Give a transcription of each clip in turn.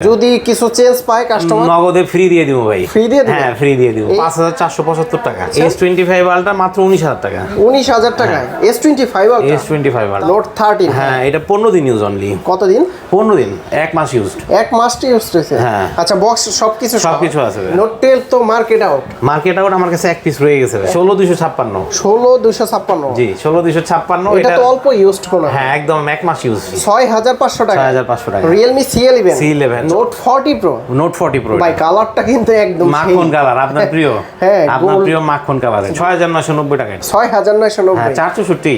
যদি কিছু চেঞ্জ পায় কাস্টমার নগদে ফ্রি দিয়ে দিব ভাই। ফ্রি দিয়ে দিবেন? হ্যাঁ ফ্রি দিয়ে দিব। এই- পাঁচ হাজার চারশো পঁচাত্তর টাকা। এস টোয়েন্টি ফাইভ আলটা মাত্র উনিশ হাজার টাকা। উনিশ হাজার টাকায় S twenty five S twenty five ultra note thirteen হ্যাঁ এটা পনেরো দিন ইউজ অনলি কতদিন? পনেরো দিন এক মাস ইউজ এক মাসটি ইউজ হয়েছে? হ্যাঁ। আচ্ছা বক্স সবকিছু সহ। সবকিছু আছে নোট টুয়েলভ তো মার্কেট আউট মার্কেট আউট আমার কাছে এক পিস রয়ে গেছে ভাই। ষোলো দুইশো ছাপ্পান্ন। ষোলো দুশো ছাপ্পান্ন। জি ষোলো দুইশো ছাপ্পান্ন এটা এটা তো অল্প ইউজড কোনো হ্যাঁ একদম এক মাস ইউজ ছয় হাজার পাঁচশো টাকা। ছয় হাজার পাঁচশো টাকা। Realme C eleven C11 note forty pro note forty pro ভাই কালারটা কিন্তু একদম মাখন কালার আপনার প্রিয়? হ্যাঁ, আপনার প্রিয় মাখন কালার টাকা হ্যাঁ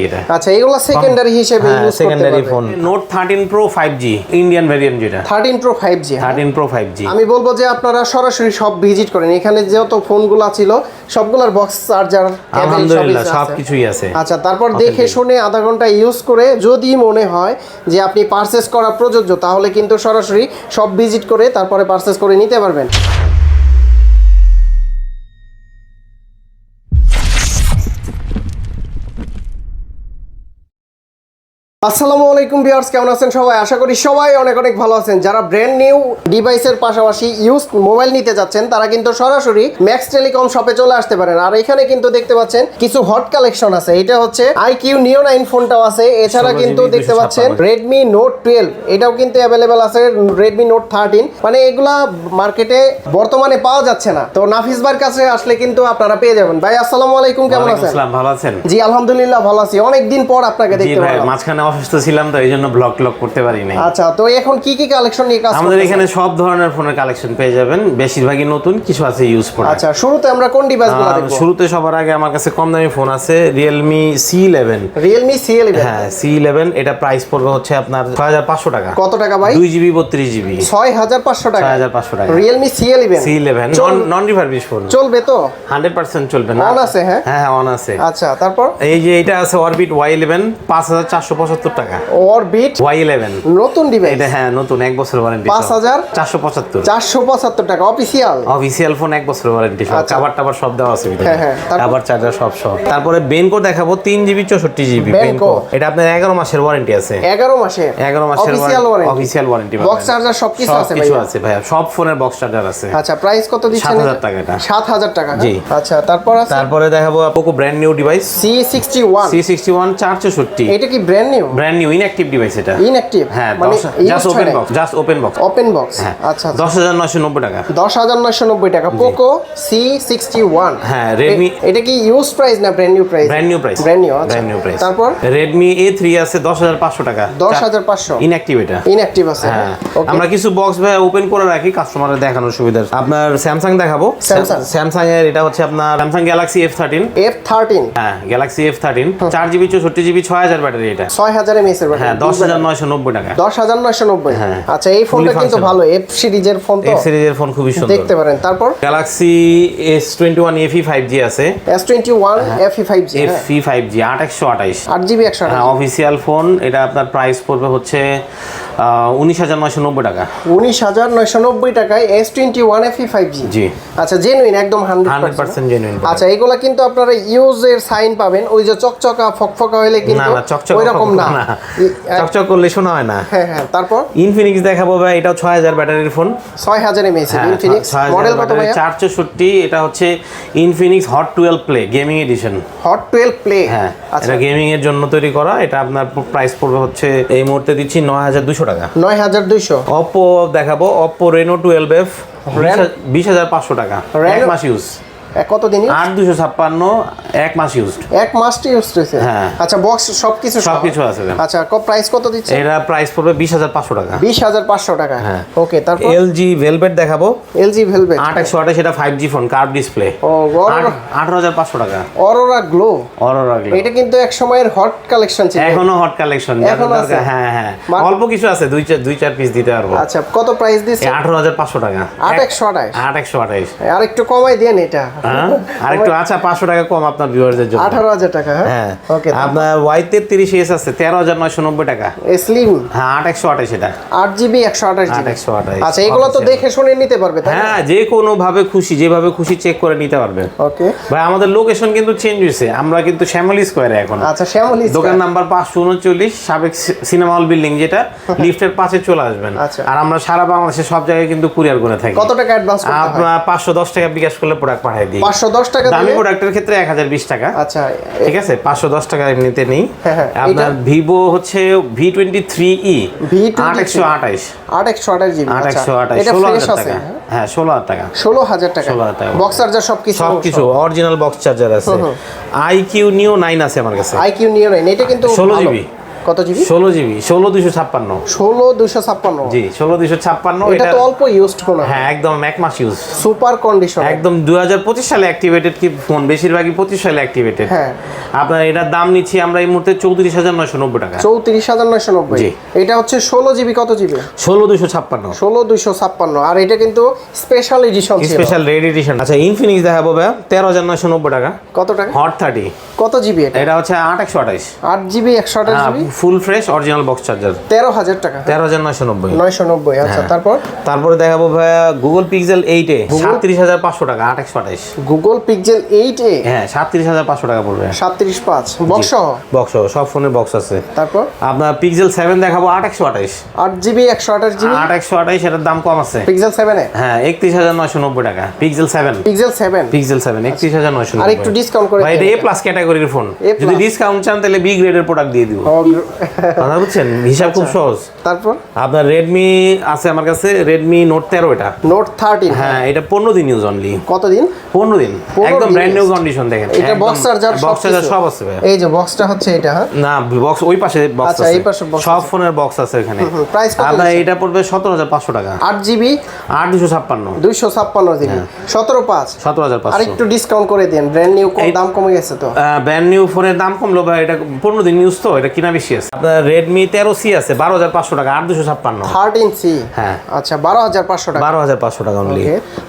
এটা। আচ্ছা এগুলো সেকেন্ডারি হিসেবে use secondary phone note thirteen pro five G Indian যেটা। Thirteen pro five G thirteen pro five G আমি বলব যে আপনারা সরাসরি সব ভিজিট করেন। এখানে যত ফোনগুলো ছিল সবগুলোর বক্স চার্জার আলহামদুলিল্লাহ সব কিছুই আছে। আচ্ছা তারপর দেখে শুনে আধা ঘণ্টা ইউজ করে যদি মনে হয় যে আপনি পারচেস করা প্রযোজ্য তাহলে কিন্তু সরাসরি সব ভিজিট করে তারপরে পারচেস করে নিতে পারবেন। আসসালামু আলাইকুম ভিউয়ার্স কেমন আছেন সবাই? আশা করি সবাই অনেক অনেক ভালো আছেন। যারা ব্র্যান্ড নিউ ডিভাইসের পাশাপাশি ইউজ মোবাইল নিতে যাচ্ছেন তারা কিন্তু সরাসরি ম্যাক্স টেলিকম শপে চলে আসতে পারেন। আর এখানে কিন্তু দেখতে পাচ্ছেন কিছু হট কালেকশন আছে। এটা হচ্ছে আইকিউ নিও নাইন ফোনটাও আছে। এছাড়া কিন্তু দেখতে পাচ্ছেন 256 রেডমি নোট টুয়েলভ এটাও কিন্তু অ্যাভেলেবেল আছে রেডমি নোট থার্টিন মানে এগুলা মার্কেটে বর্তমানে পাওয়া যাচ্ছে না। তো নাফিস বার কাছে আসলে কিন্তু আপনারা পেয়ে যাবেন। ভাই আসসালামু আলাইকুম কেমন আছেন? ভালো আছেন? জি আলহামদুলিল্লাহ ভালো আছি। অনেকদিন পর আপনাকে দেখতে পেলাম মাঝখানে অসুস্থ ছিলাম তো এই জন্য ব্লগ ব্লগ করতে পারি নাই। আচ্ছা তো এখন কি কি কালেকশন নিয়ে কাজ আমাদের এখানে সব ধরনের ফোনের কালেকশন পেয়ে যাবেন বেশিরভাগই নতুন কিছু আছে ইউজ করা আচ্ছা শুরুতে আমরা কোন ডিভাইসগুলো দেখব? শুরুতে সবার আগে আমার কাছে কম দামি ফোন আছে Realme C11 Realme C11 হ্যাঁ C11 এটা প্রাইস পড়বে হচ্ছে আপনার 6500 টাকা। কত টাকা ভাই? 2GB 32GB 6500 টাকা। 6500 টাকা। Realme C11 C11 নন রিফারবিশ ফোন চলবে তো? 100% চলবে না। অন আছে হ্যাঁ? হ্যাঁ, হ্যাঁ অন আছে। আচ্ছা তারপর? এই যে এটা আছে Orbit Y11 5475 টাকা। অরবিট ওয়াই ইলেভেন নতুন ডিভাইস এটা হ্যাঁ নতুন এক বছর ওয়ারেন্টি পাঁচ হাজার চারশো পঁচাত্তর। চারশো পঁচাত্তর টাকা অফিসিয়াল অফিসিয়াল ফোন এক বছর ওয়ারেন্টি সব কাবার টাবার সব দেওয়া আছে কাবার হ্যাঁ, হ্যাঁ। চার্জার সব সব তারপরে বেনকো দেখাবো তিন জিবি চৌষট্টি জিবি বেনকো এটা আপনার এগারো মাসের ওয়ারেন্টি আছে। এগারো মাসে এগারো মাসের অফিসিয়াল ওয়ারেন্টি বক্স চার্জার সব কিছু আছে কিছু আছে ভাইয়া। সব ফোনের বক্স চার্জার আছে। আচ্ছা প্রাইস কত দিচ্ছেন? 7000 টাকা এটা। 7000 টাকা হ্যাঁ? জি। আচ্ছা তারপর তারপরে দেখাবো Poco brand new device C61 C61 464 এটা কি brand new brand new inactive device এটা। ইনঅ্যাক্টিভ হ্যাঁ মানে just open box just open box open box হ্যাঁ। আচ্ছা দশ হাজার নয়শো নব্বই টাকা। দশ হাজার নয়শো নব্বই টাকা। পোকো সি সিক্সটি ওয়ান হ্যাঁ, Redmi- এটা কি ইউজ প্রাইস না brand new price brand new price brand new আচ্ছা। ব্র্যান্ড নিউ প্রাইস তারপর? আছে দশ হাজার পাঁচশো টাকা। দশ হাজার পাঁচশো। ইনঅ্যাক্টিভ এটা। ইনঅ্যাক্টিভ আছে। হ্যাঁ। আমরা কিছু বক্স ভাই ওপেন করে রাখি কাস্টমারের দেখানোর সুবিধা আপনার স্যামসাং দেখাবো। স্যামসাং এর এটা হচ্ছে আপনার Samsung Galaxy F thirteen F thirteen হ্যাঁ গ্যালাক্সি এফ থার্টিন চার জিবি চৌষট্টি জিবি ছয় হাজার ব্যাটারি এটা। ছয় হাজার এমএস এর হ্যাঁ দশ হাজার নয়শো নব্বই টাকা। দশ হাজার নয়শো নব্বই। হ্যাঁ। আচ্ছা এই ফোনটা কিন্তু ভালো এফ সিরিজের ফোন তো এফ সিরিজের ফোন খুবই সুন্দর। দেখতে পারেন। তারপর? Galaxy S twenty one FE five G আছে। S twenty one F E five G FE five G আট একশো আঠাইশ। আট জিবি একশো হ্যাঁ অফিসিয়াল ফোন এটা আপনার প্রাইস পড়বে হচ্ছে উনিশ হাজার নয়শো নব্বই টাকা। উনিশ হাজার নয়শো নব্বই টাকায় S twenty one F five G G. আচ্ছা জেনুইন একদম হান্ড্রেড পার্সেন্ট জেনুইন আচ্ছা এগুলা কিন্তু আপনারা ইউজের সাইন পাবেন। ওই যে চকচকা ফকফকা হইলে কিন্তু না চকচক ওই রকম না। চকচক করলে শোনা হয় না। হ্যাঁ হ্যাঁ তারপর? ইনফিনিক্স দেখাবো ভাই এটাও ছয় হাজার ব্যাটারির ফোন ছয় হাজার এমএস হ্যাঁ, ইনফিনিক্স মডেল কত ভাইয়া? চার চৌষট্টি এটা হচ্ছে Infinix hot twelve play gaming edition hot twelve play হ্যাঁ আচ্ছা। এটা গেমিং এর জন্য তৈরি করা। এটা আপনার প্রাইস পড়বে হচ্ছে এই মুহূর্তে দিচ্ছি নয় হাজার দুশো টাকা? নয় হাজার দুইশো। অপো দেখাবো অপো রেনো টুয়েলভ এফ বিশ হাজার পাঁচশো টাকা। এক মাস ইউজ কত দিনই আট দুশো ছাপ্পান্ন এক মাস ইউজ এক মাসটি ইউজ হয়েছে? হ্যাঁ। আচ্ছা বক্স সবকিছু সহ? সবকিছু আছে ভাই। আচ্ছা প্রাইস কত দিচ্ছে? এটা প্রাইস পড়বে বিশ হাজার পাঁচশো টাকা। বিশ হাজার পাঁচশো টাকা। হ্যাঁ। ওকে তারপর? এলজি ভেলভেট দেখাবো। এলজি ভেলভেট আট একশো আঠাশ এটা five G phone curve display ও আঠারো হাজার পাঁচশো টাকা। অরোরা গ্লো অরোরা এটা কিন্তু এক সময়ের হট কালেকশন ছিল। এখনও হট কালেকশন এখনও আছে? হ্যাঁ হ্যাঁ। অল্প কিছু আছে দুই চার দুই চার পিস দিতে পারব। আচ্ছা কত প্রাইস দিচ্ছে? আঠারো হাজার পাঁচশো টাকা। আট একশো আঠাশ। আট একশো আঠাইশ আর একটু কমাই দেন এটা। আর একটু আচ্ছা পাঁচশো টাকা কম আপনার ভিউয়ারদের জন্য। আঠারো হাজার টাকা হ্যাঁ? হ্যাঁ। ওকে আপনার ওয়াই তেত্রিশ এস আছে তেরো হাজার নয়শো নব্বই টাকা। স্লিম হ্যাঁ আট একশো আঠাশ এটা। আট জিবি একশো আঠাশ আট একশো আঠাশ। আচ্ছা এগুলো তো দেখে শুনে নিতে পারবে হ্যাঁ যে কোনো ভাবে খুশি যেভাবে খুশি চেক করে নিতে পারবে। ওকে ভাই আমাদের লোকেশন কিন্তু চেঞ্জ হয়েছে। আমরা কিন্তু শ্যামলি স্কোয়ারে এখন। আচ্ছা শ্যামলি দোকান নাম্বার পাঁচশো উনচল্লিশ সাবেক সিনেমা হল বিল্ডিং যেটা লিফটের পাশে চলে আসবেন। আচ্ছা। আর আমরা সারা বাংলাদেশে সব জায়গায় কিন্তু কুরিয়ার করে থাকি। কত টাকা অ্যাডভান্স আপনার পাঁচশো দশ টাকা বিকাশ করলে প্রোডাক্ট পাঠিয়ে দিই পাঁচশো দশ টাকা দামি প্রোডাক্টের ক্ষেত্রে এক হাজার বিশ টাকা। আচ্ছা ঠিক আছে? পাঁচশো দশ টাকা এমনিতে নেই। হ্যাঁ, হ্যাঁ, আপনার ভিভো হচ্ছে ভি টোয়েন্টি থ্রি ই। V23 আট একশো আঠাইশ আট একশো আঠাশ জিবি আট একশো আঠাইশ এটা ষোলো ফ্রেশ হাজার আছে টাকা। হ্যাঁ? ষোলো হাজার টাকা। ষোলো হাজার টাকা। 16,000 টাকা। বক্স চার্জার সব কিছু? সব কিছু অরিজিনাল বক্স চার্জার আছে। আই কিউ নিও নাইন আছে আমার কাছে। আইকিউ নিয়ে নেন এটা কিন্তু 16 জিবি। কত জিবি ষোলো জিবি ষোলো দুশো ছাপ্পান্ন। ষোলো দুশো ছাপ্পান্ন। জি ষোলো দুশো ছাপ্পান্ন এটা তো অল্প ইউজড ফোন হ্যাঁ একদম এক মাস ইউজ সুপার কন্ডিশন একদম দুই হাজার পঁচিশ সালে অ্যাক্টিভেটেড কি ফোন বেশিরভাগই পঁচিশ সালে অ্যাক্টিভেটেড হ্যাঁ। আপনার এটার দাম নিচ্ছি আমরা এই মুহূর্তে চৌত্রিশ হাজার নয়শো নব্বই টাকা। চৌত্রিশ হাজার নয়শো নব্বই। জি। এটা হচ্ছে ষোলো জিবি কত জিবি ষোলো দুশো ছাপ্পান্ন। ষোলো দুইশো ছাপ্পান্ন। আর এটা কিন্তু special edition special red edition আচ্ছা ইনফিনিক্স দেখাবো ভাইয়া তেরো হাজার নয়শো নব্বই টাকা। কত টাকা? হট থার্টি কত জিবি এটা? এটা হচ্ছে আট একশো আঠাইশ। আট জিবি একশো আঠাশ GB full fresh original box charger তেরো হাজার টাকা। তেরো হাজার নয়শো নব্বই। নয়শো নব্বই আচ্ছা তারপর? তারপরে দেখাবো ভাইয়া গুগল পিক্সেল এইটে সাতত্রিশ হাজার পাঁচশো টাকা আট একশো আঠাইশ। Google Pixel eight A? হ্যাঁ সাতত্রিশ হাজার পাঁচশো টাকা পড়বে। সাতত্রিশ পাঁচ। বক্স বক্স সব ফোনের বক্স আছে। তারপর? আপনার পিক্সেল সেভেন দেখাবো আট একশো আঠাইশ। আট জিবি একশো আঠাশ জিবি আট একশো আঠাইশ এটার দাম কম আছে। পিক্সেল সেভেনে হ্যাঁ একত্রিশ হাজার নয়শো নব্বই টাকা Pixel seven Pixel seven Pixel seven একত্রিশ হাজার নয়শো আর একটু ডিসকাউন্ট করে ভাই এটা। এ প্লাস ক্যাটাগরির ফোন যদি ডিসকাউন্ট চান তাহলে বি গ্রেডের প্রোডাক্ট দিয়ে দিব। কথা বুঝছেন? হিসাব খুব আচ্ছা। সহজ। তারপর? আপনার রেডমি আছে আমার কাছে রেডমি নোট তেরো এটা নোট থার্টিন হ্যাঁ এটা পনেরো দিন ইউজ অনলি কতদিন পনেরো দিন। একদম ব্র্যান্ড নিউ কন্ডিশন দেখেন। এটা বক্স চার্জার বক্স চার্জার সব আছে এই যে বক্সটা হচ্ছে এটা হ্যাঁ? না বক্স ওই পাশে বক্স আচ্ছা, আছে। এই পাশে সব ফোনের বক্স আছে এখানে। প্রাইস কত আপনার এটা পড়বে সতেরো হাজার পাঁচশো টাকা। আট জিবি আট দুশো ছাপ্পান্ন। দুইশো ছাপ্পান্ন জিবি সতেরো পাঁচ। সতেরো হাজার আর পাঁচশো। একটু ডিসকাউন্ট করে দিন ব্র্যান্ড নিউ দাম কমে গেছে তো। ব্র্যান্ড নিউ ফোনের দাম কমলো ভাই এটা পনেরো দিন ইউজ তো এটা কিনা বেশি আছে। আপনার রেডমি তেরো সি আছে বারো হাজার পাঁচশো টাকা আট দুশো ছাপ্পান্ন। থার্টিন সি হ্যাঁ। আচ্ছা বারো হাজার পাঁচশো টাকা। বারো হাজার পাঁচশো টাকা অনলি.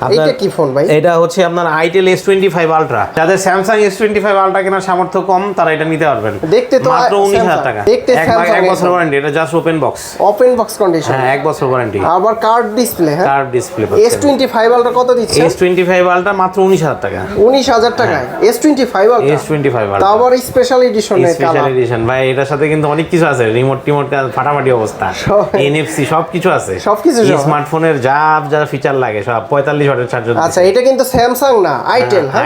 এইটা কি ফোন ভাই? এটা হচ্ছে আপনার itel S twenty five ultra যাদের Samsung S twenty five ultra কেনার সামর্থ্য কম তারা এটা নিতে পারবেন। দেখতে তো মাত্র উনিশ হাজার টাকা। দেখতে এক বা- বছর ওয়ারেন্টি এটা just open box open box condition হ্যাঁ এক বছর ওয়ারেন্টি আবার কার্ড ডিসপ্লে হ্যাঁ? Curved display S twenty five ultra কত দিচ্ছে? এস টোয়েন্টি ফাইভ আলট্রা মাত্র উনিশ হাজার টাকা। উনিশ হাজার টাকায়। S twenty five S twenty five তা আলট্রা আবার স্পেশাল এডিশনের স্পেশাল এডিশন ভাই এটার সাথে কিন্তু অনেক কিছু আছে। রিমোট টিমোট ফাটাফাটি অবস্থা। এনএফসি সব কিছু আছে। সবকিছু। স্মার্টফোনের যা যা ফিচার লাগে সব পঁয়তাল্লিশ ওয়াটের চার্জার আচ্ছা এটা কিন্তু স্যামসাং না আইটেল হ্যাঁ?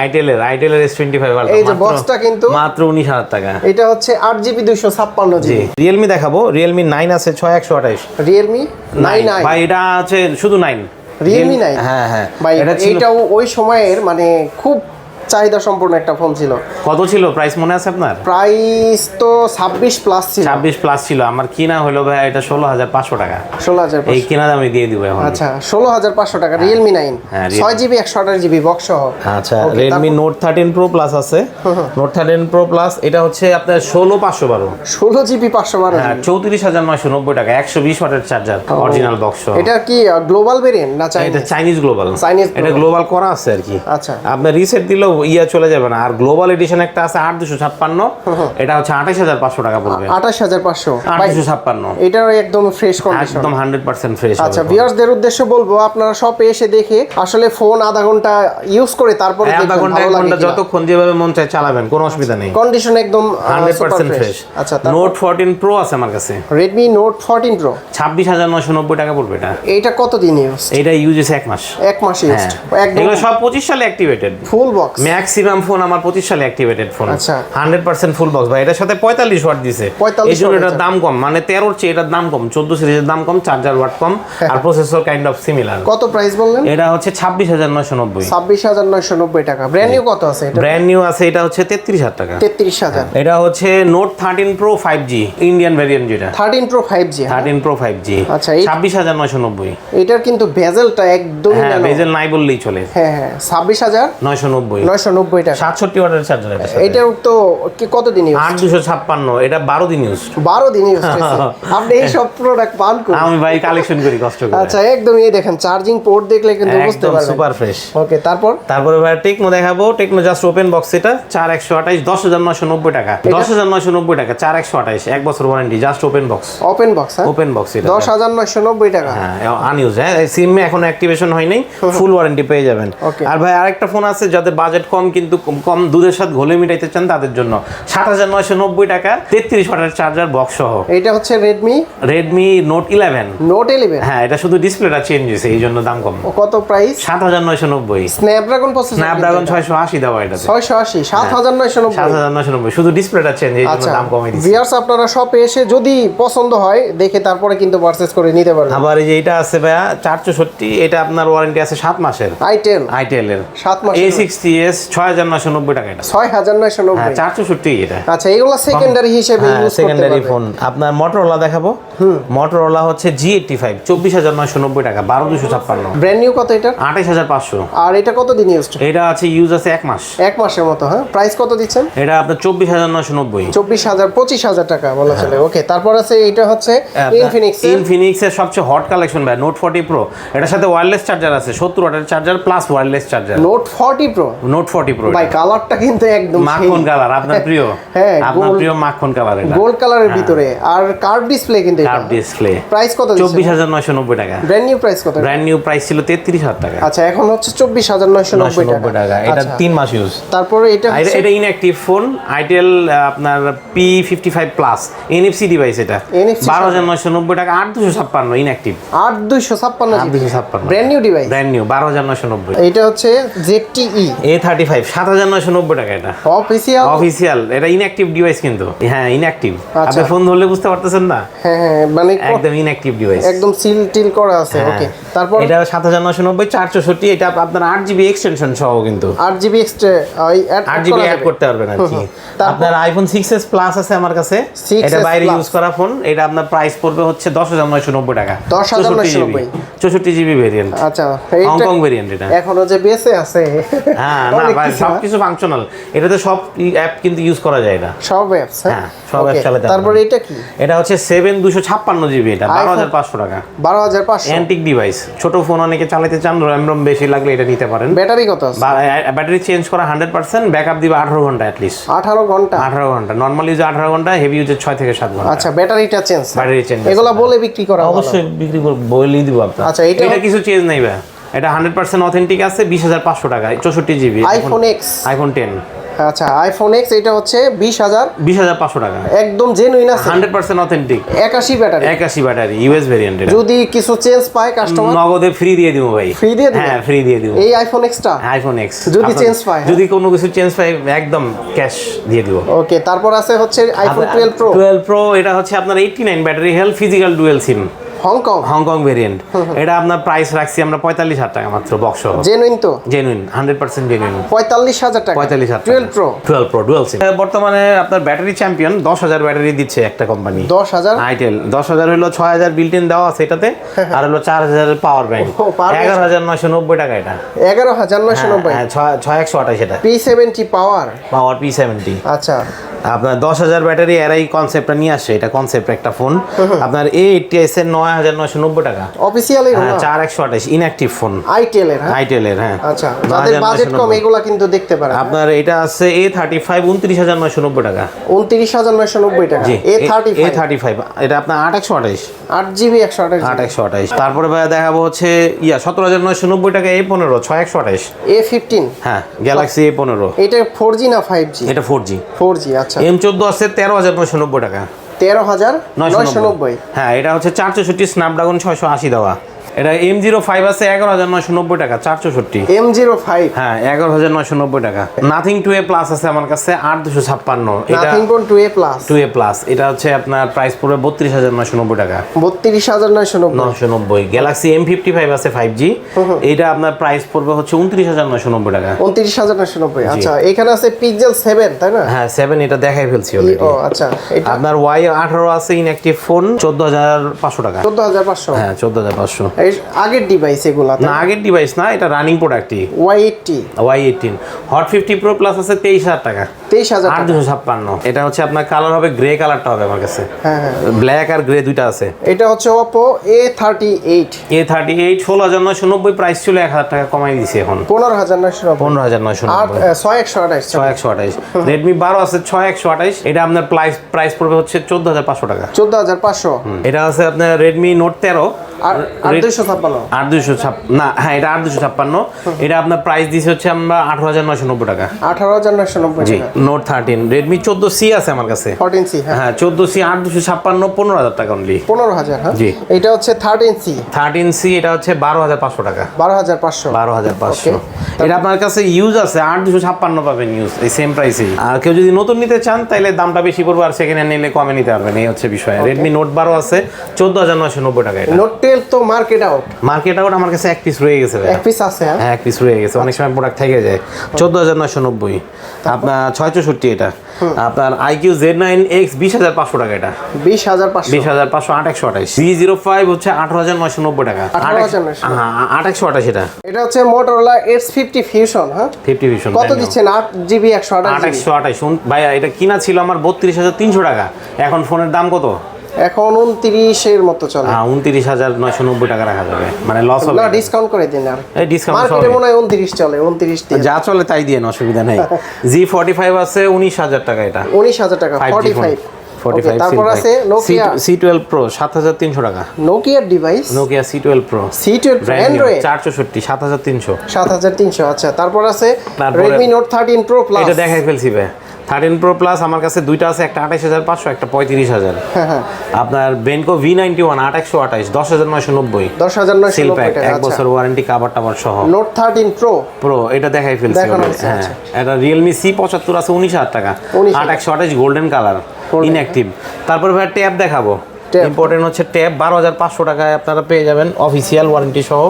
আইটেলের টোয়েন্টি ফাইভ এই যে বক্সটা কিন্তু মাত্র উনিশ হাজার টাকা। এটা হচ্ছে আট জিবি দুইশো ছাপ্পান্ন জি। রিয়েলমি দেখাবো। রিয়েলমি নাইন আছে ছয় একশো আঠাইশ রিয়েলমি নাইন ভাই এটা আছে শুধু নাইন Realme 9? হ্যাঁ হ্যাঁ। ভাই এটা ছিল এইটাও ওই সময়ের মানে খুব চাহিদা সম্পূর্ণ একটা ফোন ছিল। কত ছিল? প্রাইস মনে আছে আপনার? প্রাইস তো ছাব্বিশ প্লাস ছিল। ছাব্বিশ প্লাস ছিল। আমার কিনা হলো ভাই এটা ষোলো হাজার পাঁচশো টাকা। ষোলো হাজার এই কিনা দামে দিয়ে দিব এখন। আচ্ছা ষোলো হাজার পাঁচশো টাকা রিয়েলমি নাইন হ্যাঁ, Realme- ছয় জিবি একশো আঠাশ জিবি বক্স সহ। আচ্ছা Redmi note thirteen pro plus আছে। নোট থার্টিন প্রো প্লাস এটা হচ্ছে আপনার ষোলো পাঁচশো বারো। ষোলো জিবি পাঁচশো বারো হ্যাঁ চৌত্রিশ হাজার নয়শো নব্বই টাকা একশো বিশ ওয়াটের চার্জার অরিজিনাল বক্স এটা কি গ্লোবাল ভেরিয়েন্ট না চাই এটা চাইনিজ গ্লোবাল চাইনিজ এটা গ্লোবাল করা আছে আর কি। আচ্ছা। আপনার রিসেট দিলেও ইয়া চলে যাবে না। আর গ্লোবাল এডিশন একটা আছে আট দুশো ছাপ্পান্ন। এটা হচ্ছে আঠাশ হাজার পাঁচশো টাকা পড়বে। আঠাশ হাজার পাঁচশো। আট দুশো ছাপ্পান্ন এটার একদম ফ্রেশ কন্ডিশন একদম হান্ড্রেড পার্সেন্ট ফ্রেশ আচ্ছা ভিউয়ার্সদের উদ্দেশ্যে বলব আপনারা শপে এসে দেখে আসলে ফোন আধা ঘণ্টা ইউজ করে তারপরে আধা ঘণ্টা এক ঘণ্টা যতক্ষণ যেভাবে মন চায় চালাবেন কোনো অসুবিধা নেই। কন্ডিশন একদম হান্ড্রেড পার্সেন্ট ফ্রেশ আচ্ছা নোট ফোরটিন প্রো আছে আমার কাছে। রেডমি নোট ফোরটিন প্রো ছাব্বিশ হাজার নয়শো নব্বই টাকা পড়বে এটা। এইটা কতদিন ইউজ এটা ইউজ এক মাস। এক মাস ইউজ হ্যাঁ। একদম এগুলো সব পঁচিশ সালে activated full box maximum phone আমার পঁচিশ সালে অ্যাক্টিভেটেড ফোন আচ্ছা। হান্ড্রেড পার্সেন্ট ফুল বক্স ভাই এটার সাথে পঁয়তাল্লিশ ওয়াট দিছে। 45 এই জন্য এটার দাম কম। মানে তেরোর চেয়ে এটার দাম কম চোদ্দ সিরিজের দাম কম চার্জার ওয়াট কম আর প্রসেসর কাইন্ড অফ সিমিলার কত প্রাইস বললেন? এটা হচ্ছে ছাব্বিশ হাজার নয়শো নব্বই। ছাব্বিশ হাজার নয়শো নব্বই টাকা। ব্র্যান্ড নিউ কত আছে ব্র্যান্ড নিউ আছে এটা হচ্ছে তেত্রিশ হাজার টাকা। তেত্রিশ হাজার। এটা হচ্ছে note thirteen pro five G Indian variant যেটা। Thirteen pro five G thirteen pro five G আচ্ছা, ছাব্বিশ হাজার নয়শো নব্বই। এটার কিন্তু ভেজেলটা একদমই হ্যাঁ। বেজেল নাই বললেই চলে। হ্যাঁ হ্যাঁ ছাব্বিশ হাজার নয়শো নব্বই। নয়শো নব্বই টাকা। সাতষট্টি ওয়াটের চার্জার এটা তো কি কতদিন ইউজ আট দুশো ছাপ্পান্ন এটা বারো দিন ইউজ বারো দিন ইউজ আপনি এই সব প্রোডাক্ট পান করুন। আমি ভাই কালেকশন করি কষ্ট করে। আচ্ছা একদম এই দেখেন চার্জিং পোর্ট দেখলে কিন্তু বুঝতে পারবেন। সুপার ফ্রেশ ওকে তারপর? তারপরে ভাই টেকনো দেখাবো। টেকনো জাস্ট ওপেন বক্স এটা চার একশো আঠাইশ দশ হাজার নয়শো নব্বই টাকা। দশ হাজার নয়শো নব্বই টাকা চার একশো আঠাইশ এক বছর warranty just open box open box হ্যাঁ? ওপেন বক্স এটা দশ হাজার নয়শো নব্বই টাকা। হ্যাঁ আনইউজ হ্যাঁ। সিমে এখন অ্যাক্টিভেশন হয় নাই ফুল ওয়ারেন্টি পেয়ে যাবেন. আর ভাই আরেকটা ফোন আছে যাদের বাজেট কম কিন্তু কম- দুধের সাথে ঘোলে মিটাইতে চান তাদের জন্য। সাত হাজার নয়শো নব্বই টাকা তেত্রিশ ওয়াটের চার্জার বক্স সহ। এটা হচ্ছে Redmi Redmi note eleven note eleven হ্যাঁ এটা শুধু ডিসপ্লেটা চেঞ্জ হয়েছে এই জন্য দাম কম। কত প্রাইস সাত হাজার নয়শো নব্বই। স্ন্যাপড্রাগন প্রসেসর স্ন্যাপড্রাগন ছয়শো আশি দেওয়া এটা ছয়শো আশি সাত হাজার নয়শো নব্বই। সাত হাজার নয়শো নব্বই শুধু ডিসপ্লেটা চেঞ্জ এই জন্য আচ্ছা। দাম কমে দিচ্ছে। ভিয়ার্স আপনারা শপে এসে যদি পছন্দ হয় দেখে তারপরে কিন্তু পারচেস করে নিতে পারবেন। আবার এই যে এটা আছে ভাইয়া চারশো সত্তর এটা আপনার ওয়ারেন্টি আছে সাত মাসের। আই টেন আইটেল এর সাত মাস এ সিক্সটি এস নয়শো নব্বই টাকা এটা। ছয় হাজার নয়শো হ্যাঁ নব্বই চারশো সত্তর এটা। আচ্ছা এগুলো সেকেন্ডারি হিসেবে হ্যাঁ ইউজ করতে সেকেন্ডারি ফোন আপনার মোটরোলা দেখাবো। মোটরোলা হচ্ছে জি এইটটি ফাইভ চব্বিশ হাজার নয়শো নব্বই টাকা বারো দুশো ছাপ্পান্ন। ব্র্যান্ড নিউ কত এটা আঠাইশ হাজার পাঁচশো। আর এটা কত দিন ইউজ এটা আছে ইউজ আছে এক মাস। এক মাসের মতো হ্যাঁ? প্রাইস কত দিচ্ছেন? এটা আপনার টাকা বলা হ্যাঁ। চলে। ওকে তারপর আছে এটা হচ্ছে ইনফিনিক্স ইনফিনিক্স এর। সবচেয়ে হট কালেকশন ভাই নোট ফর্টি প্রো এটার সাথে ওয়্যারলেস চার্জার আছে সত্তর ওয়াটের charger plus wireless charger note forty pro note forty pro ভাই কালারটা কিন্তু একদম মাখন কালার আপনার প্রিয়? হ্যাঁ, আপনার প্রিয় মাখন কালার এটা। গোল্ড কালারের ভিতরে। আর কার্ভ ডিসপ্লে কিন্তু এটা। কার্ভ ডিসপ্লে প্রাইস কত চব্বিশ হাজার নয়শো নব্বই টাকা। ব্র্যান্ড নিউ প্রাইস কত? ব্র্যান্ড নিউ প্রাইস ছিল তেত্রিশ হাজার টাকা। আচ্ছা এখন হচ্ছে চব্বিশ হাজার নয়শো নয়শো নব্বই নব্বই টাকা। টাকা এটা আচ্ছা, তিন মাস ইউজ তারপরে এটা এটা ইনঅ্যাক্টিভ ফোন আইটেল আপনার P fifty five plus NFC device এটা। NFC বারো হাজার নয়শো নব্বই টাকা আট দুশো ছাপ্পান্ন ইনঅ্যাক্টিভ আট দুইশো ছাপ্পান্ন আট দুশো ছাপ্পান্ন brand new device brand new বারো হাজার নয়শো নব্বই। এটা হচ্ছে এ থার্টি ফাইভ সাত হাজার নয়শো নব্বই টাকা এটা। অফিসিয়াল অফিসিয়াল এটা ইনঅ্যাক্টিভ ডিভাইস কিন্তু। হ্যাঁ ইনঅ্যাক্টিভ আচ্ছা। আপনি ফোন ধরলে বুঝতে পারতেছেন না? হ্যাঁ হ্যাঁ মানে একদম ইনঅ্যাক্টিভ ডিভাইস একদম সিল টিল করা আছে হ্যাঁ। ওকে তারপর? এটা সাত হাজার নয়শো নব্বই চার চৌষট্টি এটা আপনার আট জিবি এক্সটেনশন সহ কিন্তু। আট জিবি এক্সট্রা আট জিবি অ্যাড করতে পারবেন আর কি। আপনার আইফোন সিক্স এস প্লাস আছে আমার কাছে। এটা বাইরে ইউজ করা ফোন এটা আপনার প্রাইস পড়বে হচ্ছে দশ হাজার নয়শো নব্বই টাকা। 10,990 চৌষট্টি জিবি ভেরিয়েন্ট আচ্ছা হংকং ভেরিয়েন্ট এটা। এখনও যে বেঁচে আছে। হ্যাঁ না ভাই হ্যাঁ? কিছু ফাংশনাল এটাতে সব অ্যাপ কিন্তু ইউজ করা যায় না। সব অ্যাপস হ্যাঁ, সব apps চালাতে তারপরে এটা কি? এটা হচ্ছে সেভেন দুশো ছাপ্পান্ন জিবি এটা বারো হাজার পাঁচশো টাকা। বারো হাজার পাঁচশো। অ্যান্টিক ডিভাইস ছোট ফোন অনেকে চালাতে চান র্যাম রম বেশি লাগলে এটা নিতে পারেন। ব্যাটারি কত আছে? ব্যাটারি চেঞ্জ করা হান্ড্রেড পার্সেন্ট ব্যাকআপ দিবে আঠারো ঘণ্টা অ্যাটলিস্ট আঠারো ঘণ্টা? আঠারো ঘণ্টা। নর্মাল ইউজে আঠারো ঘণ্টা হেভি ইউজে ছয় থেকে সাত ঘণ্টা। আচ্ছা ব্যাটারিটা চেঞ্জ ব্যাটারি চেঞ্জ এগুলা বলে বিক্রি করা অবশ্যই বিক্রি বলেই দিব আপনার আচ্ছা, এটা কিছু চেঞ্জ নেই ভাই। এটা হান্ড্রেড পার্সেন্ট অথেন্টিক আছে বিশ হাজার পাঁচশো টাকা চৌষট্টি GB iPhone X iPhone ten আচ্ছা আইফোন এক্স এটা হচ্ছে বিশ হাজার বিশ হাজার পাঁচশো টাকা। একদম জেনুইন আছে। হান্ড্রেড পার্সেন্ট অথেন্টিক একাশি ব্যাটারি একাশি ব্যাটারি ইউএস ভেরিয়েন্ট যদি কিছু চেঞ্জ পায় কাস্টমার নগদে ফ্রি দিয়ে দিব ভাই। Free দিয়ে দিবেন? হ্যাঁ ফ্রি দিয়ে দিব। এই আইফোন এক্সটা আইফোন এক্স যদি change পায়, হ্যাঁ? যদি কোনো কিছু চেঞ্জ পাই একদম ক্যাশ দিয়ে দিব। ওকে তারপর আছে হচ্ছে iPhone twelve pro twelve pro এটা হচ্ছে আপনার eighty nine battery health physical dual sim Hong Kong Hong Kong variant এটা আপনার প্রাইস রাখছি আমরা পঁয়তাল্লিশ হাজার টাকা মাত্র বক্স জেনুইন তো? জেনুইন হান্ড্রেড পার্সেন্ট জেনুইন পঁয়তাল্লিশ হাজার টাকা? পঁয়তাল্লিশ হাজার twelve pro twelve pro dual sim বর্তমানে আপনার ব্যাটারি চ্যাম্পিয়ন দশ হাজার ব্যাটারি দিচ্ছে একটা কোম্পানি দশ হাজার? আইটেল দশ হাজার হলো ছয় হাজার বিল্ট ইন দেওয়া আছে এটাতে আর হলো চার হাজারের পাওয়ার ব্যাংক। এগারো হাজার নয়শো নব্বই টাকা এটা। এগারো হাজার নয়শো নব্বই। হ্যাঁ ছয়- ছয় একশো আঠাশ এটা। P seventy power power P seventy আচ্ছা। আপনার দশ হাজার ব্যাটারি এরাই কনসেপ্টটা নিয়ে আসছে এটা কনসেপ্ট একটা ফোন। আপনার এ এইটটি এস এর নয় হাজার নয়শো নব্বই টাকা। অফিসিয়ালি হ্যাঁ চার একশো আঠাশ ইনঅ্যাক্টিভ ফোন আইটেল এর হ্যাঁ? আইটেলের হ্যাঁ। আচ্ছা যাদের বাজেট কম এগুলা কিন্তু দেখতে পারেন। আপনার এটা আছে এ থার্টি ফাইভ উনত্রিশ হাজার নয়শো নব্বই টাকা। উনত্রিশ হাজার নয়শো নব্বই টাকা। A thirty A thirty five এটা আপনার আট একশো আঠাশ। আট জিবি একশো আঠাশ আট একশো আঠাশ। তারপরে ভাইয়া দেখাবো হচ্ছে ইয়া সতেরো হাজার নয়শো নব্বই টাকা এ পনেরো ছয় একশো আঠাশ। এ ফিফটিন হ্যাঁ গ্যালাক্সি এ পনেরো। এটা ফোর জি না ফাইভ জি এটা ফোর জি ফোর জি আচ্ছা। এম চোদ্দ আছে তেরো হাজার নয়শো নব্বই টাকা। তেরো হাজার নয়শো নব্বই। হ্যাঁ এটা হচ্ছে চার চৌষট্টি স্ন্যাপড্রাগন ছয়শো আশি দেওয়া। এটা এম জিরো ফাইভ আছে এগারো হাজার নয়শো নব্বই টাকা চার চৌষট্টি এম জিরো ফাইভ হ্যাঁ এগারো হাজার নয়শো নব্বই টাকা। নাথিং টু এ প্লাস আছে আমার কাছে আট দুশো ছাপ্পান্ন। এটা নাথিং কোন two A plus two A plus এটা হচ্ছে আপনার প্রাইস পড়বে বত্রিশ হাজার নয়শো নব্বই টাকা। বত্রিশ হাজার নয়শো নয়শো নব্বই। গ্যালাক্সি এম ফিফটি ফাইভ আছে ফাইভ জি এটা আপনার প্রাইস পড়বে হচ্ছে উনত্রিশ হাজার নয়শো নব্বই টাকা। উনত্রিশ হাজার নয়শো নব্বই আচ্ছা এখানে আছে পিক্সেল সেভেন তাই না? হ্যাঁ সেভেন এটা দেখাই ফেলছি ও আচ্ছা আপনার ওয়াই আঠারো আছে ইনঅ্যাক্টিভ ফোন চোদ্দ হাজার পাঁচশো টাকা। চোদ্দ হাজার পাঁচশো। হ্যাঁ চোদ্দ হাজার পাঁচশো। আগের ডিভাইস এগুলা না আগের ডিভাইস না এটা রানিং প্রোডাক্টই Y eighty Y eighteen hot fifty pro plus আছে তেইশ হাজার টাকা। তেইশ হাজার আট দুশো ছাপ্পান্ন। এটা হচ্ছে আপনার কালার হবে গ্রে কালারটা হবে আমার কাছে। হ্যাঁ হ্যাঁ। ব্ল্যাক আর গ্রে দুইটা আছে। এটা হচ্ছে Oppo A thirty eight A thirty eight ষোলো হাজার নয়শো নব্বই প্রাইস ছিল এক হাজার টাকা কমাই দিছি এখন। পনেরো হাজার নয়শো। পনেরো হাজার নয়শো ছয় একশো আঠাশ ছয় একশো আঠাইশ রেডমি বারো আছে ছয় একশো আঠাইশ এটা আপনার প্রাইস প্রাইস পড়বে হচ্ছে চোদ্দ হাজার পাঁচশো টাকা। চোদ্দ হাজার পাঁচশো। এটা আছে আপনার রেডমি নোট তেরো। আর দুইশো ছাপ্পান্ন। আট দুশো না হ্যাঁ এটা আট দুশো ছাপ্পান্ন। এটা আপনার প্রাইস দিছে হচ্ছে আমরা আঠারো হাজার নয়শো নব্বই টাকা। আঠারো হাজার নয়শো নব্বই জি নোট থার্টিন রেডমি চোদ্দ সি আছে আমার কাছে। ফোরটিন সি হ্যাঁ। হ্যাঁ চোদ্দ সি আট দুশো ছাপ্পান্ন পনেরো হাজার টাকা অনলি পনেরো হাজার হ্যাঁ। জি। এটা হচ্ছে থার্টিন সি থার্টিন সি এটা হচ্ছে বারো হাজার পাঁচশো টাকা। বারো হাজার পাঁচশো। বারো হাজার পাঁচশো। এটা আপনার কাছে ইউজ আছে আট দুশো ছাপ্পান্ন পাবেন ইউজ এই সেম প্রাইসেই আর কেউ যদি নতুন নিতে চান তাহলে দামটা বেশি পড়বে আর সেখানে নিলে কমে নিতে পারবেন এই হচ্ছে বিষয়। রেডমি নোট বারো আছে চোদ্দ হাজার নয়শো নব্বই টাকা নোট টেল তো মার্কেট আউট মার্কেট আউট আমার কাছে এক পিস রয়ে গেছে এক পিস আছে হ্যাঁ? হ্যাঁ এক পিস রয়ে গেছে। অনেক সময় প্রোডাক্ট থেকে যায়। চোদ্দ হাজার নয়শো নব্বই। আপনার ছয় চৌষট্টি এটা আপনার আইকিউ জেড নাইন এক্স বিশ হাজার পাঁচশো টাকা এটা। বিশ হাজার পাঁচশো। বিশ হাজার পাঁচশো আট একশো আঠাশ সি জিরো ফাইভ হচ্ছে আঠারো হাজার নয়শো নব্বই টাকা। 18,990 আট একশো আঠাশ এটা। এটা হচ্ছে মোটরোলা এইটস ফিফটি ফিউশন হ্যাঁ? ফিফটি ভিশন কত দিচ্ছেন? আট জিবি একশো আঠাশ আট একশো আঠাশ ভাইয়া এটা কিনা ছিল আমার বত্রিশ হাজার তিনশো টাকা। এখন ফোনের দাম কত? এখন উনত্রিশের মতো চলে। হ্যাঁ উনত্রিশ হাজার নয়শো নব্বই টাকা রাখা যাবে। মানে লস হবে না। ডিসকাউন্ট করে দিন আর। এই ডিসকাউন্ট মার্কেটে মনে হয় উনত্রিশ চলে উনত্রিশ যা চলে তাই দিয়ে অসুবিধা নেই। জি ফর্টি ফাইভ আছে উনিশ হাজার টাকা এটা। উনিশ হাজার টাকা ফর্টি ফাইভ তারপর আছে নোকিয়া সি টুয়েলভ প্রো সাত হাজার তিনশো টাকা। নোকিয়ার device Nokia C twelve pro C twelve Android চার চৌষট্টি সাত হাজার তিনশো। সাত হাজার তিনশো আচ্ছা তারপর আছে তারপরে- Redmi note thirteen pro plus এটা দেখাই ফেলছি ভাই থার্টিন প্রো প্লাস আমার কাছে দুইটা আছে একটা আঠাশ হাজার পাঁচশো একটা পঁয়ত্রিশ হাজার। আপনার বেনকো ভি নাইনটি ওয়ান আট একশো আঠাশ দশ হাজার নয়শো নব্বই। দশ হাজার নয়শো সিল প্যাক এক আচ্ছা। বছর ওয়ারেন্টি কাবার টাবার সহ। নোট থার্টিন প্রো প্রো এটা দেখাই ফেলছি হ্যাঁ। আচ্ছা। এটা রিয়েলমি সি পঁচাত্তর আছে উনিশ হাজার টাকা। 19,000 আট একশো আঠাশ গোল্ডেন কালার ইনঅ্যাক্টিভ তারপর ভাই ট্যাব দেখাবো। ইম্পর্টেন্ট হচ্ছে ট্যাব বারো হাজার পাঁচশো টাকায় আপনারা পেয়ে যাবেন অফিসিয়াল ওয়ারেন্টি সহ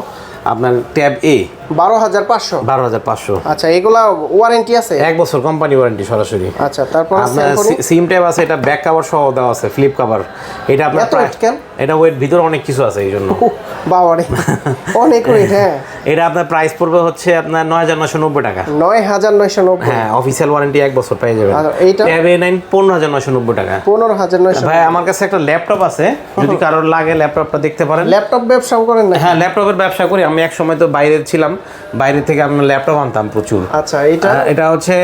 আপনার ট্যাব এ বারো হাজার পাঁচশো? বারো হাজার পাঁচশো। আচ্ছা এগুলা ওয়ারেন্টি আছে? এক বছর কোম্পানি ওয়ারেন্টি সরাসরি। আচ্ছা তারপর আপনার সিম ট্যাব আছে এটা ব্যাক কাভার সহ দেওয়া আছে ফ্লিপ কাভার এটা আপনার? এটা ওয়েট ভিতরে অনেক কিছু আছে এই জন্য। অনেক ওয়েট হ্যাঁ। এটা আপনার প্রাইস পড়বে হচ্ছে আপনার নয় হাজার নয়শো নব্বই টাকা। নয় হাজার নয়শো নব্বই? হ্যাঁ অফিসিয়াল ওয়ারেন্টি এক বছর পেয়ে যাবেন। এইটা? ট্যাব এ নাইন পনেরো হাজার নয়শো নব্বই টাকা। পনেরো হাজার নয়শো ভাই আমার কাছে একটা ল্যাপটপ আছে যদি কারোর লাগে ল্যাপটপটা দেখতে পারেন। ল্যাপটপ ব্যবসাও করেন না হ্যাঁ ল্যাপটপের ব্যবসা করি। আমি এক সময় তো বাইরে ছিলাম বাইরে থেকে আমরা ল্যাপটপ আনতাম প্রচুর। আচ্ছা এটা? এটা হচ্ছে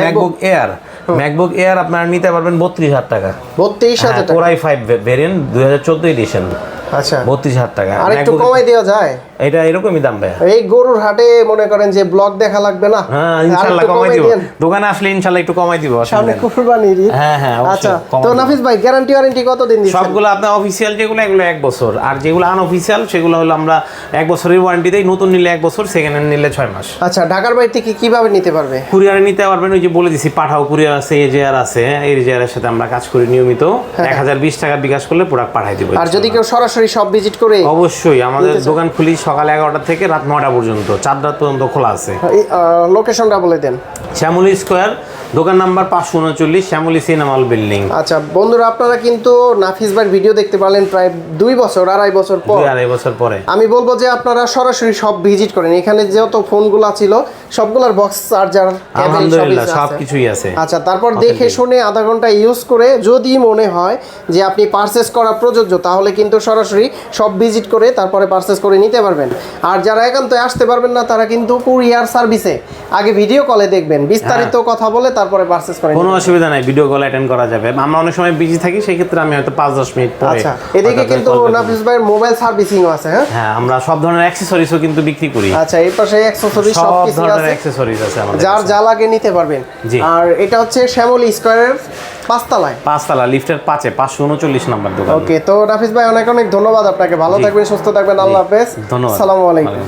ম্যাকবুক এয়ার ম্যাকবুক এয়ার আপনার নিতে পারবেন বত্রিশ হাজার টাকা। বত্রিশ হাজার টাকা? কোরাই ফাইভ ভেরিয়েন্ট দুই হাজার চোদ্দ এডিশন আচ্ছা। বত্রিশ হাজার টাকা। আর একটু কমাই দেওয়া যায়? এটা এরকমই দাম ভাই এই গরুর হাটে মনে করেন যে ব্লগ দেখা লাগবে না? হ্যাঁ একটু কমাই দিব। দোকানে আসলে ইনশাল্লাহ একটু কমাই দিব সামনে। কুরবানির। হ্যাঁ হ্যাঁ আচ্ছা তো নাফিস ভাই গ্যারান্টি ওয়ারেন্টি কতদিন দিচ্ছেন? সবগুলো আপনার অফিসিয়াল যেগুলো এগুলো এক বছর। আর যেগুলো আনঅফিসিয়াল সেগুলো হলো আমরা এক বছরের ওয়ারেন্টি দেই নতুন নিলে এক বছর সেকেন্ড হ্যান্ড নিলে ছয় মাস। আচ্ছা ঢাকার বাড়ি থেকে কীভাবে নিতে পারবে? কুরিয়ারে নিতে পারবেন ওই যে বলে দিছি পাঠাও কুরিয়ার আছে এজেআর আছে এজেআর এর সাথে আমরা কাজ করি নিয়মিত। এক হাজার বিশ টাকা বিকাশ করলে প্রোডাক্ট পাঠাই দিব আর যদি কেউ সরাসরি সব ভিজিট করে অবশ্যই আমাদের দোকান খুলি সকাল এগারোটা থেকে রাত নটা পর্যন্ত চার রাত পর্যন্ত খোলা আছে। লোকেশনটা বলে দেন। শ্যামলী স্কোয়ার দোকান নাম্বার পাঁচশো উনচল্লিশ শ্যামলী সিনেমাল বিল্ডিং। আচ্ছা বন্ধুরা আপনারা কিন্তু নাফিস ভাইয়ের ভিডিও দেখতে পারলেন প্রায় দুই বছর আড়াই বছর পর। আড়াই বছর পরে। আমি বলব যে আপনারা সরাসরি সব ভিজিট করেন। এখানে যত ফোনগুলো ছিল সবগুলোর বক্স চার্জার আলহামদুলিল্লাহ সব কিছুই আছে। আচ্ছা তারপর দেখে শুনে আধা ঘণ্টা ইউজ করে যদি মনে হয় যে আপনি পারচেস করা প্রযোজ্য তাহলে কিন্তু সরাসরি সব ভিজিট করে তারপরে পারচেস করে নিতে পারবেন। আর যারা একান্তই আসতে পারবেন না তারা কিন্তু কুরিয়ার সার্ভিসে আগে ভিডিও কলে দেখবেন বিস্তারিত কথা বলে তারপরে পারচেস করে কোনো অসুবিধা নাই ভিডিও কল অ্যাটেন্ড করা যাবে। আমরা অনেক সময় বিজি থাকি সেই ক্ষেত্রে আমি হয়তো পাঁচ দশ মিনিট পরে আচ্ছা এদিকে কিন্তু। নাফিস ভাইয়ের মোবাইল সার্ভিসিংও আছে হ্যাঁ? হ্যাঁ আমরা সব ধরনের অ্যাক্সেসরিজও কিন্তু বিক্রি করি। আচ্ছা এই পাশে অ্যাক্সেসরিজ সব সব কিছু ধরনের আছে। অ্যাক্সেসরিজ আছে আমাদের যার যা লাগে নিতে পারবেন। আর এটা হচ্ছে শ্যামলী স্কোয়ারের পাঁচতলায়? পাঁচতলা লিফটের পাঁচে পাঁচশো উনচল্লিশ নাম্বার দোকান। ওকে তো রাফিজ ভাই অনেক অনেক ধন্যবাদ আপনাকে। ভালো। থাকবেন সুস্থ থাকবেন আল্লাহ হাফেজ। ধন্যবাদ। আসসালামু আলাইকুম।